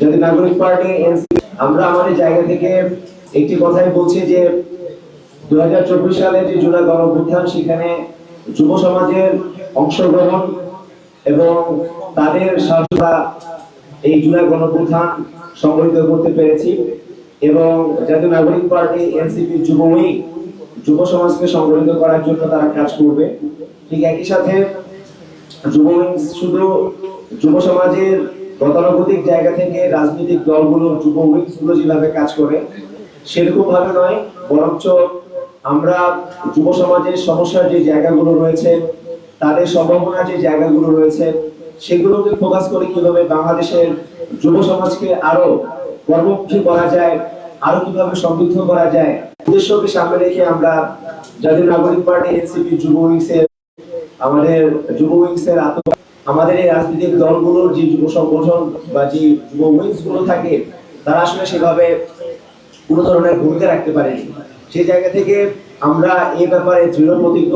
যদি নাগরিক পার্টি আমরা আমাদের জায়গা থেকে একটি কথাই বলছি যে দু হাজার চব্বিশ সালে যে জুলাই গণঅভ্যুত্থান, সেখানে যুব সমাজের অংশগ্রহণ এবং তাদের সাহসতা এই জুলাই গণঅভ্যুত্থান সংগঠিত করতে পেরেছি এবং জাতীয় নাগরিক পার্টি, এনসিপি যুব উইং যুব সমাজকে সংগঠিত করার জন্য তারা কাজ করবে। ঠিক একই সাথে যুব শুধু যুব সমাজের গতানুগতিক জায়গা থেকে রাজনৈতিক দলগুলো যুব উইংসগুলো যেভাবে কাজ করে সেরকম ভাবে নয়, বরঞ্চ আমরা যুব সমাজের সমস্যার যে জায়গাগুলো রয়েছে, তাদের সম্ভাবনার যে জায়গাগুলো রয়েছে, সেগুলোকে ফোকাস করে কীভাবে বাংলাদেশের যুব সমাজকে আরও কর্মমুখী করা যায়, আরও কীভাবে সমৃদ্ধ করা যায়, উদ্দেশ্যকে সামনে রেখে আমরা জাতীয় নাগরিক পার্টি, এনসিপি, যুব উইংসের আমাদের যুব উইংসের আত্ম আমাদের এই রাজনৈতিক দলগুলোর যে যুব সংগঠন বা যে যুব উইংসগুলো থাকে, তারা আসলে সেভাবে কোনো ধরনের ভূমিকা রাখতে পারেনি। সেই জায়গা থেকে আমরা এই ব্যাপারে দৃঢ় প্রতিজ্ঞ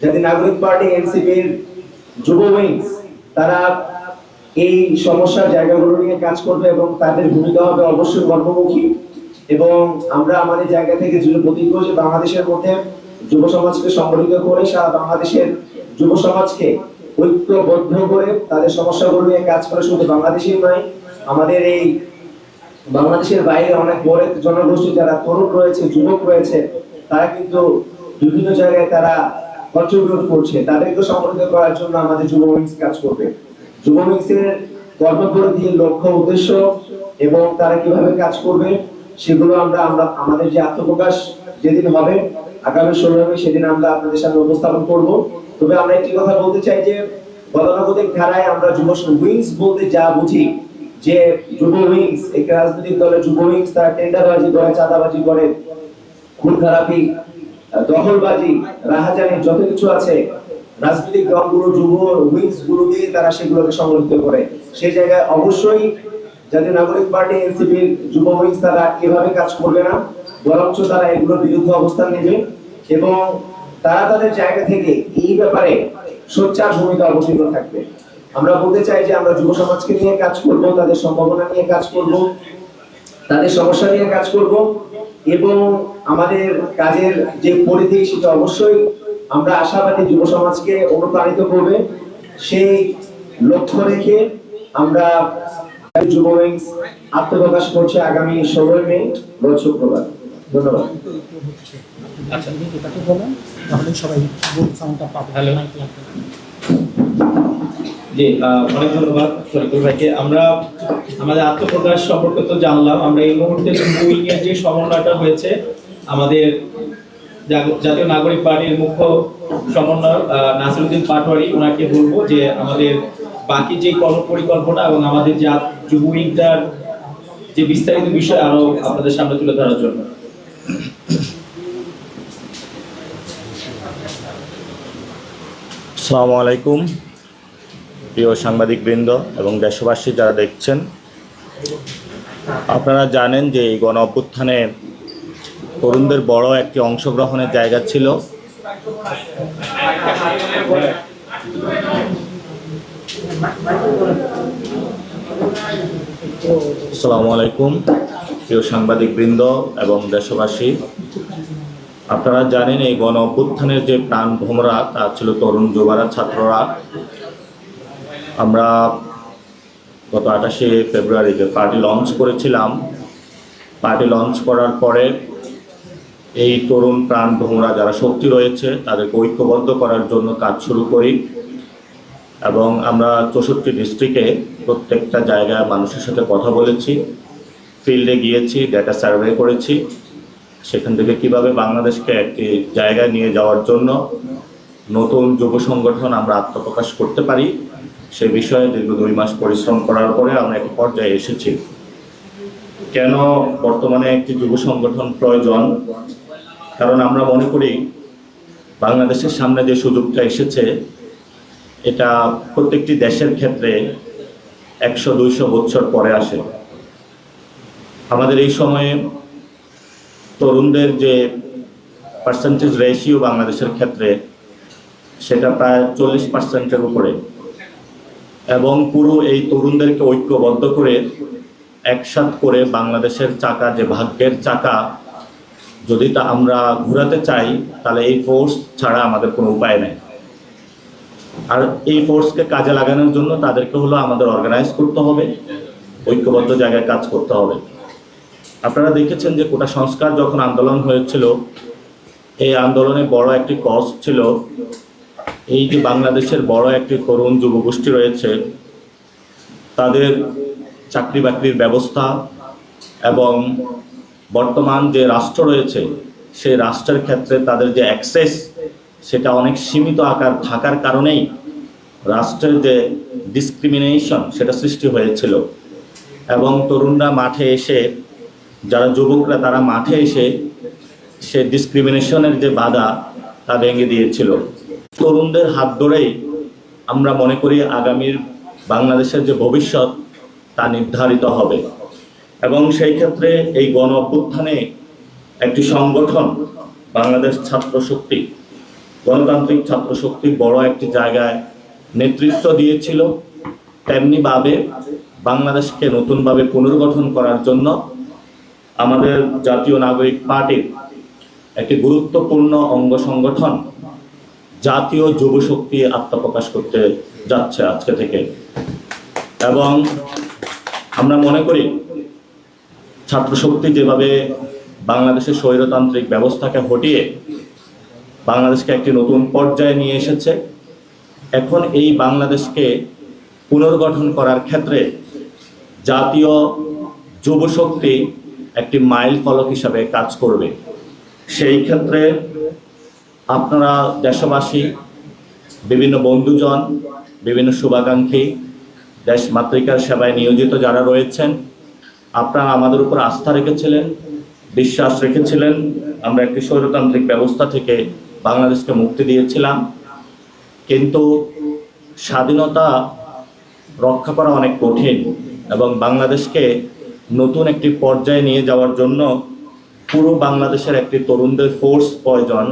যাতে নাগরিক পার্টি এনসিপির যুব উইংস তারা এই সমস্যার জায়গাগুলো নিয়ে কাজ করবে এবং তাদের ভূমিকা হবে অবশ্যই কর্মমুখী এবং আমরা আমাদের জায়গা থেকে দৃঢ় প্রতিজ্ঞ যে বাংলাদেশের মধ্যে যুব সমাজকে সংগঠিত করে সারা বাংলাদেশের যুব সমাজকে ঐক্যবদ্ধ করে তাদের সমস্যাগুলো নিয়ে কাজ করে শুধু বাংলাদেশেই নয়, আমাদের এই বাংলাদেশের বাইরে অনেক বড় জনগোষ্ঠী যারা তরুণ রয়েছে, যুবক রয়েছে, তারা কিন্তু বিভিন্ন জায়গায় তারা কন্ট্রিবিউট করছে। তাদেরকে সংগঠিত করার জন্য আমাদের যুব উইংস কাজ করবে। যুব উইংসের কর্মপরিধি লক্ষ্য উদ্দেশ্য এবং তারা কীভাবে কাজ করবে, সেগুলো আমরা আমরা, আমাদের যে আত্মপ্রকাশ যেদিন হবে, আগামী ষোলো সেদিন আমরা আপনাদের সামনে উপস্থাপন করব। তবে আমরা একটি কথা বলতে চাই যে গতানুগতিক ধারায় আমরা যুব উইংস বলতে যা বুঝি, যে যুব উইংস, একটি রাজনৈতিক দলের যুব উইংস, তারা টেন্ডারবাজি করে, চাঁদাবাজি করে খুন খারাপি দখলবাজি, রাহাজানি, যত কিছু আছে, রাজনৈতিক দলগুলো, যুব উইংসগুলো দিয়ে তারা সেগুলোকে সংগঠিত করে। সেই জায়গায় অবশ্যই জাতীয় নাগরিক পার্টি এনসিপির যুব উইংস তারা এভাবে কাজ করবে না, বরঞ্চ তারা এগুলোর বিরুদ্ধে অবস্থান নেবে এবং তারা তাদের জায়গা থেকে এই ব্যাপারে সোচ্চার ভূমিকা অবতীর্ণ থাকবে। আমরা বলতে চাই যে আমরা যুব সমাজকে নিয়ে কাজ করব, তাদের সম্ভাবনা নিয়ে কাজ করব, তাদের সমস্যা নিয়ে কাজ করব এবং আমাদের কাজের যে পরিধি সেটা অবশ্যই আমরা আশাবাদী যুব সমাজকে অনুপ্রাণিত করবে। সেই লক্ষ্য রেখে আমরা যুব উইংস আত্মপ্রকাশ করছে আগামী ষোলোই মে, রোজ শুক্রবার। ধন্যবাদ। আচ্ছা। এটাকে বলেন তাহলে সবাই ভোট সাউন্ডটা পাবে। Hello. জি অনেক ধন্যবাদ শরীফুল ভাইকে। আমরা আমাদের আত্মপ্রকাশ সম্পর্কে তো জানলাম। আমরা এই মুহূর্তে যে সমন্বয়টা হয়েছে আমাদের জাতীয় নাগরিক পার্টির মুখ্য সমন্বয় আহ, নাসিরুদ্দিন পাটোয়ারি ওনাকে বলব যে আমাদের বাকি যে কর্মপরিকল্পনা এবং আমাদের যে যুব উইংটার যে বিস্তারিত বিষয় আরও আপনাদের সামনে তুলে ধরার জন্য। আসসালামু আলাইকুম, প্রিয় সাংবাদিকবৃন্দ এবং দেশবাসী যারা দেখছেন। আপনারা জানেন যে এই গণ অভ্যুত্থানে তরুণদের বড় একটি অংশগ্রহণের জায়গা ছিল। আসসালামু আলাইকুম, প্রিয় সাংবাদিকবৃন্দ এবং দেশবাসী। আপনারা জানেন এই গণ অভ্যুত্থানের যে প্রাণ ভোমরা, তা ছিল তরুণ যুবারা ছাত্ররা। আমরা গত আঠাশে ফেব্রুয়ারিতে পার্টি লঞ্চ করেছিলাম, পার্টি লঞ্চ করার পরে এই তরুণ প্রাণ ভোমরা যারা শক্তি রয়েছে, তাদেরকে ঐক্যবদ্ধ করার জন্য কাজ শুরু করি এবং আমরা চৌষট্টি ডিস্ট্রিক্টে প্রত্যেকটা জায়গায় মানুষের সাথে কথা বলেছি ফিল্ডে গিয়েছি ডেটা সার্ভে করেছি। সেখান থেকে কীভাবে বাংলাদেশকে একটি জায়গায় নিয়ে যাওয়ার জন্য নতুন যুব সংগঠন আমরা আত্মপ্রকাশ করতে পারি, সে বিষয়ে দীর্ঘ দুই মাস পরিশ্রম করার পরে আমরা একটি পর্যায়ে এসেছি। কেন বর্তমানে একটি যুব সংগঠন প্রয়োজন? কারণ আমরা মনে করি, বাংলাদেশের সামনে যে সুযোগটা এসেছে, এটা প্রত্যেকটি দেশের ক্ষেত্রে একশো, দুইশো বছর পরে আসে। আমাদের এই সময়ে তরুণদের যে পার্সেন্টেজ রেশিও বাংলাদেশের ক্ষেত্রে, সেটা প্রায় চল্লিশ পার্সেন্টের উপরে। এবং পুরো এই তরুণদেরকে ঐক্যবদ্ধ করে একসাথ করে বাংলাদেশের চাকা, যে ভাগ্যের চাকা, যদি তা আমরা ঘোরাতে চাই, তাহলে এই ফোর্স ছাড়া আমাদের কোনো উপায় নেই। আর এই ফোর্সকে কাজে লাগানোর জন্য তাদেরকে হলো আমাদের অর্গানাইজ করতে হবে, ঐক্যবদ্ধ জায়গায় কাজ করতে হবে। আপনারা দেখেছেন যে কোটা সংস্কার যখন আন্দোলন হয়েছিল, এই আন্দোলনে বড় একটি কজ ছিল। এই যে বাংলাদেশের বড় একটি তরুণ যুবগোষ্ঠী রয়েছে, তাদের চাকরি বাকরির ব্যবস্থা এবং বর্তমান যে রাষ্ট্র রয়েছে, সেই রাষ্ট্রের ক্ষেত্রে তাদের যে অ্যাক্সেস সেটা অনেক সীমিত আকার থাকার কারণেই রাষ্ট্রের যে ডিসক্রিমিনেশন সেটা সৃষ্টি হয়েছিল। এবং তরুণরা মাঠে এসে যারা যুবকরা, তারা মাঠে এসে সে ডিসক্রিমিনেশনের যে বাধা, তা ভেঙে দিয়েছিল। তরুণদের হাত ধরেই আমরা মনে করি আগামীর বাংলাদেশের যে ভবিষ্যৎ, তা নির্ধারিত হবে। এবং সেই ক্ষেত্রে এই গণ অভ্যুত্থানে একটি সংগঠন, বাংলাদেশ ছাত্র শক্তি, গণতান্ত্রিক ছাত্র শক্তি বড় একটি জায়গায় নেতৃত্ব দিয়েছিল। তেমনিভাবে বাংলাদেশকে নতুনভাবে পুনর্গঠন করার জন্য আমাদের জাতীয় নাগরিক পার্টির একটি গুরুত্বপূর্ণ অঙ্গ সংগঠন, জাতীয় যুব শক্তি আত্মপ্রকাশ করতে যাচ্ছে আজকে থেকে। এবং আমরা মনে করি ছাত্র শক্তি যেভাবে বাংলাদেশের স্বৈরতান্ত্রিক ব্যবস্থাকে হটিয়ে বাংলাদেশকে একটি নতুন পর্যায়ে নিয়ে এসেছে, এখন এই বাংলাদেশকে পুনর্গঠন করার ক্ষেত্রে জাতীয় যুব শক্তি একটি মাইল ফলক হিসাবে কাজ করবে। সেই ক্ষেত্রে আপনারা দেশবাসী, বিভিন্ন বন্ধুজন, বিভিন্ন শুভাকাঙ্ক্ষী দেশ মাতৃকার সেবায় নিয়োজিত যারা রয়েছেন, আপনারা আমাদের উপর আস্থা রেখেছিলেন, বিশ্বাস রেখেছিলেন। আমরা একটি স্বৈরতান্ত্রিক ব্যবস্থা থেকে বাংলাদেশকে মুক্তি দিয়েছিলাম। কিন্তু স্বাধীনতা রক্ষা করা অনেক কঠিন এবং বাংলাদেশকে নতুন একটি পর্যায়ে নিয়ে যাওয়ার জন্য পুরো বাংলাদেশের একটি তরুণদের ফোর্স প্রয়োজন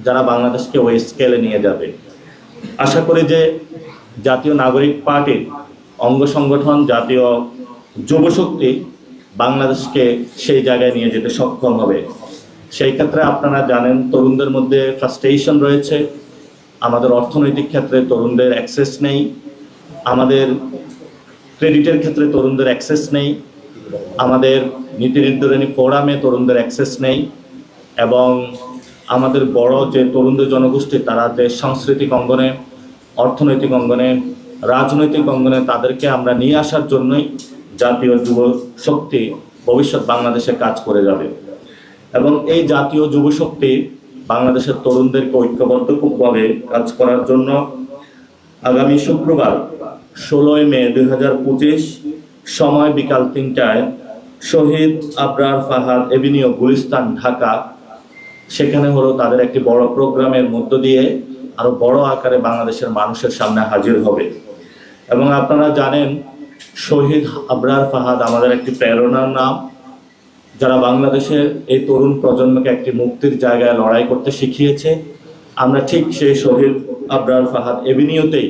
যারা বাংলাদেশকে ওই স্কেলে নিয়ে যাবে। আশা করি যে জাতীয় নাগরিক পার্টির অঙ্গ সংগঠন, জাতীয় যুবশক্তি বাংলাদেশকে সেই জায়গায় নিয়ে যেতে সক্ষম হবে। সেই ক্ষেত্রে আপনারা জানেন তরুণদের মধ্যে ফ্রাস্ট্রেশন রয়েছে। আমাদের অর্থনৈতিক ক্ষেত্রে তরুণদের অ্যাক্সেস নেই। আমাদের ক্রেডিটের ক্ষেত্রে তরুণদের অ্যাক্সেস নেই। আমাদের নীতি নির্ধারণী ফোরামে তরুণদের অ্যাক্সেস নেই এবং আমাদের বড় যে তরুণদের জনগোষ্ঠী, তারা যে সাংস্কৃতিক অঙ্গনে, অর্থনৈতিক অঙ্গনে, রাজনৈতিক অঙ্গনে তাদেরকে আমরা নিয়ে আসার জন্যই জাতীয় যুব শক্তি ভবিষ্যৎ বাংলাদেশে কাজ করে যাবে। এবং এই জাতীয় যুব শক্তি বাংলাদেশের তরুণদেরকে ঐক্যবদ্ধভাবে কাজ করার জন্য আগামী শুক্রবার ষোলোই মে দুই হাজার পঁচিশ সময় বিকাল তিনটায় শহীদ আবরার ফাহাদ এভিনিউ গুলিস্তান, ঢাকা। সেখানে হলো তাদের একটি বড় প্রোগ্রামের মধ্য দিয়ে আরও বড় আকারে বাংলাদেশের মানুষের সামনে হাজির হবে। এবং আপনারা জানেন, শহীদ আবরার ফাহাদ আমাদের একটি প্রেরণার নাম। যারা বাংলাদেশের এই তরুণ প্রজন্মকে একটি মুক্তির জায়গায় লড়াই করতে শিখিয়েছে, আমরা ঠিক সেই শহীদ আবরার ফাহাদ এভিনিউতেই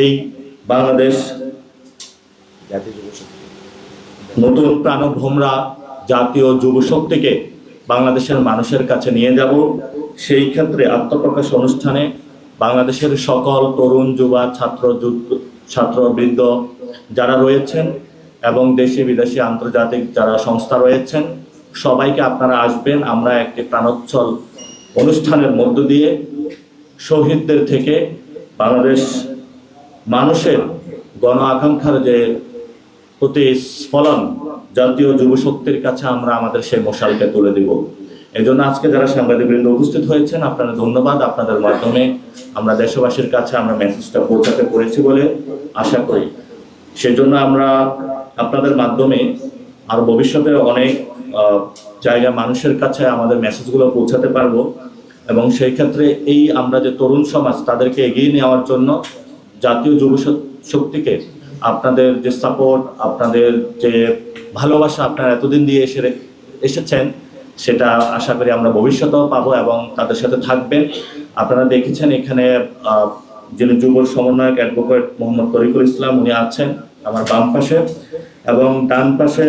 এই বাংলাদেশ নতুন প্রাণভোমরা জাতীয় যুব শক্তিকে বাংলাদেশের মানুষের কাছে নিয়ে যাব। সেই ক্ষেত্রে আত্মপ্রকাশ অনুষ্ঠানে বাংলাদেশের সকল তরুণ, যুবা, ছাত্র ছাত্রবৃন্দ যারা রয়েছেন এবং দেশি, বিদেশি, আন্তর্জাতিক যারা সংস্থা রয়েছেন, সবাইকে আপনারা আসবেন। আমরা একটি প্রাণোচ্ছল অনুষ্ঠানের মধ্য দিয়ে শহীদদের থেকে বাংলাদেশ মানুষের গণ আকাঙ্ক্ষার যে প্রতিস্ফলন জাতীয় যুব শক্তির কাছে আমরা আমাদের সেই মশালকে তুলে দিব। এই জন্য আজকে যারা সাংবাদিকবৃন্দ উপস্থিত হয়েছেন, আপনাদের ধন্যবাদ। আপনাদের মাধ্যমে আমরা দেশবাসীর কাছে আমরা মেসেজটা পৌঁছাতে পেরেছি বলে আশা করি। সেজন্য আমরা আপনাদের মাধ্যমে আর ভবিষ্যতে অনেক জায়গা মানুষের কাছে আমাদের মেসেজগুলো পৌঁছাতে পারব। এবং সেই ক্ষেত্রে এই আমরা যে তরুণ সমাজ, তাদেরকে এগিয়ে নেওয়ার জন্য জাতীয় যুব শক্তিকে আপনাদের যে সাপোর্ট আপনাদের যে ভালোবাসা আপনারা এতদিন দিয়ে এসে এসেছেন, সেটা আশা করি আমরা ভবিষ্যতেও পাবো এবং তাদের সাথে থাকবেন। আপনারা দেখেছেন এখানে যিনি যুব সমন্বয়ক অ্যাডভোকেট মোহাম্মদ তরিকুল ইসলাম, উনি আছেন আমার বাম পাশে এবং ডান পাশে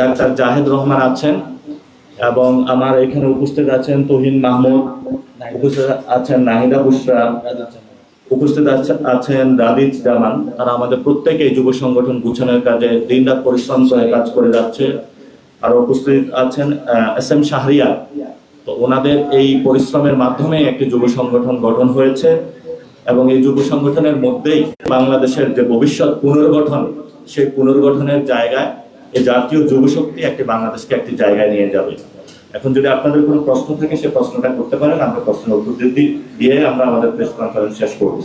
ডাক্তার জাহেদ রহমান আছেন এবং আমার এখানে উপস্থিত আছেন তুহিন মাহমুদ, উপস্থিত আছেন নাহিদা বুসরা উপস্থিত আছে- আছেন রাদিজ জামান। তারা আমাদের প্রত্যেকে যুব সংগঠন গুছানোর কাজে দিনরাত পরিশ্রম করে কাজ করে যাচ্ছে। আর উপস্থিত আছেন এস এম শাহরিয়া। তো ওনাদের এই পরিশ্রমের মাধ্যমে একটি যুব সংগঠন গঠন হয়েছে এবং এই যুব সংগঠনের মধ্যেই বাংলাদেশের যে ভবিষ্যৎ পুনর্গঠন, সেই পুনর্গঠনের জায়গায় এই জাতীয় যুব শক্তি একটি বাংলাদেশকে একটি জায়গায় নিয়ে যাবে। এখন যদি আপনাদের কোনো প্রশ্ন থাকে, সে প্রশ্নটা করতে পারেন। আমরা প্রশ্নের উত্তর দিয়ে আমরা আমাদের প্রেস কনফারেন্স শেষ করব।